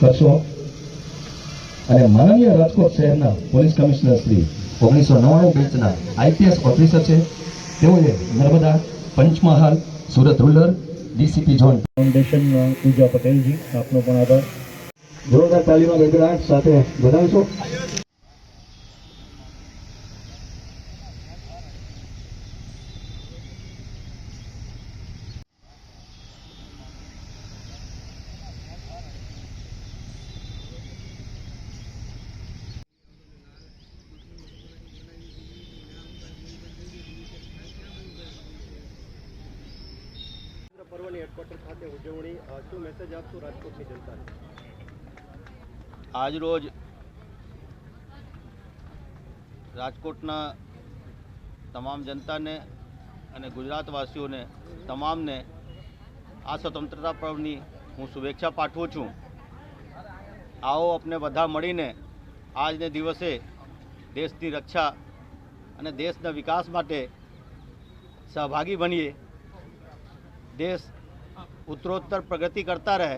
કરશો? અને માનનીય રાજકોટ શહેરના પોલીસ કમિશનર શ્રી ઓગણીસો નવ્વાણું બેચના આઈપીએસ ઓફિસર છે. તેઓએ Narmada Panchmahal Surat rural DCP zone foundation Pooja Patelji આપનો પણ આભાર. જોરદાર તાલીમાં ગડગડાટ સાથે વધાવશો જનતાને? આજરોજ રાજકોટના તમામ જનતાને અને ગુજરાતવાસીઓને, તમામને આ સ્વતંત્રતા પર્વની હું શુભેચ્છા પાઠવું છું. આવો આપણે બધા મળીને આજને દિવસે દેશની રક્ષા અને દેશના વિકાસ માટે સહભાગી બનીએ. દેશ ઉત્તરોત્તર પ્રગતિ કરતા રહે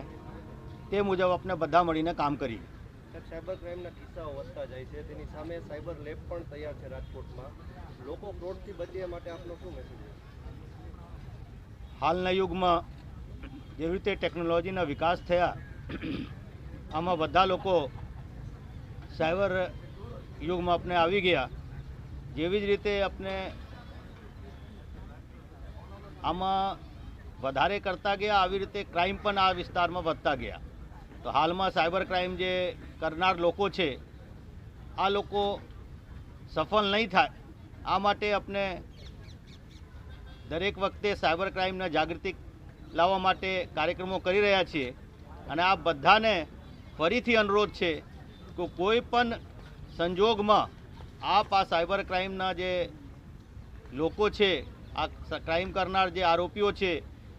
તે મુજબ આપણે બધા મળીને કામ કરીએ. સાયબર ક્રાઇમના કિસ્સાઓ વધતા જાય છે. તેની સામે સાયબર લેબ પણ તૈયાર છે રાજકોટમાં. લોકો ફ્રોડથી બચે માટે આપનો શું મેસેજ હાલના યુગમાં જેવી રીતે ટેકનોલોજીના વિકાસ થયા આમાં બધા લોકો સાયબર યુગમાં આપણે આવી ગયા. જેવી જ રીતે આપણે આમાં વધારે કરતા ગયા, આવી રીતે ક્રાઇમ પણ આ વિસ્તારમાં વધતા ગયા. તો હાલમાં સાયબર ક્રાઇમ જે કરનાર લોકો છે, આ લોકો સફળ નહીં થાય. આ માટે આપણે દરેક વખતે સાયબર ક્રાઇમના જાગૃતિ લાવવા માટે કાર્યક્રમો કરી રહ્યા છીએ. અને આ બધાને ફરીથી અનુરોધ છે કે કોઈ પણ સંજોગમાં આપ આ સાયબર ક્રાઇમના જે લોકો છે, આ ક્રાઇમ કરનાર જે આરોપીઓ છે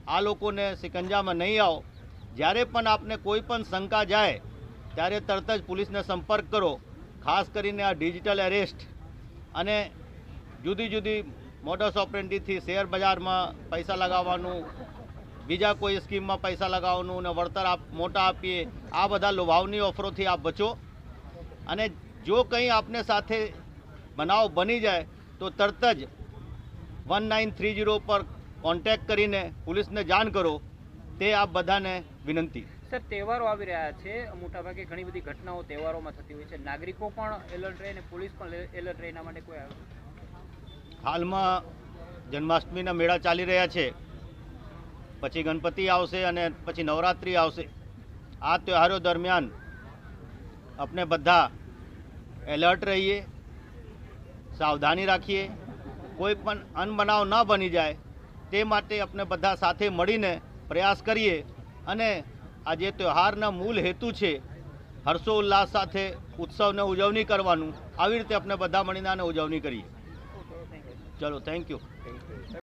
આ લોકોને સિકંજામાં નહીં આવો. જ્યારે પણ આપને કોઈ પણ શંકા જાય, ત્યારે તરત જ પોલીસને સંપર્ક કરો, ખાસ કરીને આ ડિજિટલ એરેસ્ટ. અને જુદી જુદી મોડસ ઓપરેન્ટીથી શેર બજારમાં પૈસા લગાવવાનું, બીજા કોઈ સ્કીમમાં પૈસા લગાવવાનું અને વળતર આપ, મોટા આપીએ, આ બધા લોભાવની ઓફરોથી આપ બચો. અને જો કંઈ આપને સાથે બનાવ બની જાય, તો તરત જ વન નાઇન થ્રી જીરો પર કોન્ટેક્ટ કરીને પોલીસને જાણ કરો તે આપ બધાને વિનંતી. સર તહેવારો આવી રહ્યા છે. મોટાભાગે ઘણી બધી ઘટનાઓ તહેવારોમાં થતી હોય છે. નાગરિકો પણ એલર્ટ રહે અને પોલીસ પણ એલર્ટ રહે એના માટે કોઈ હાલમાં જન્માષ્ટમીના મેળા ચાલી રહ્યા છે. પછી ગણપતિ આવશે અને પછી નવરાત્રિ આવશે. આ તહેવારો દરમિયાન આપણે બધા એલર્ટ રહીએ સાવધાની રાખીએ. કોઈ પણ અનબનાવ ન બની જાય. તે માટે આપણે બધા સાથે મળીને પ્રયાસ કરીએ અને આ જે તહેવારના મૂળ હેતુ છે હર્ષોલ્લાસ સાથે ઉત્સવને ઉજવણી કરવાનું. આવી રીતે આપણે બધા મળીને આને ઉજવણી કરીએ. ચલો થેન્ક યુ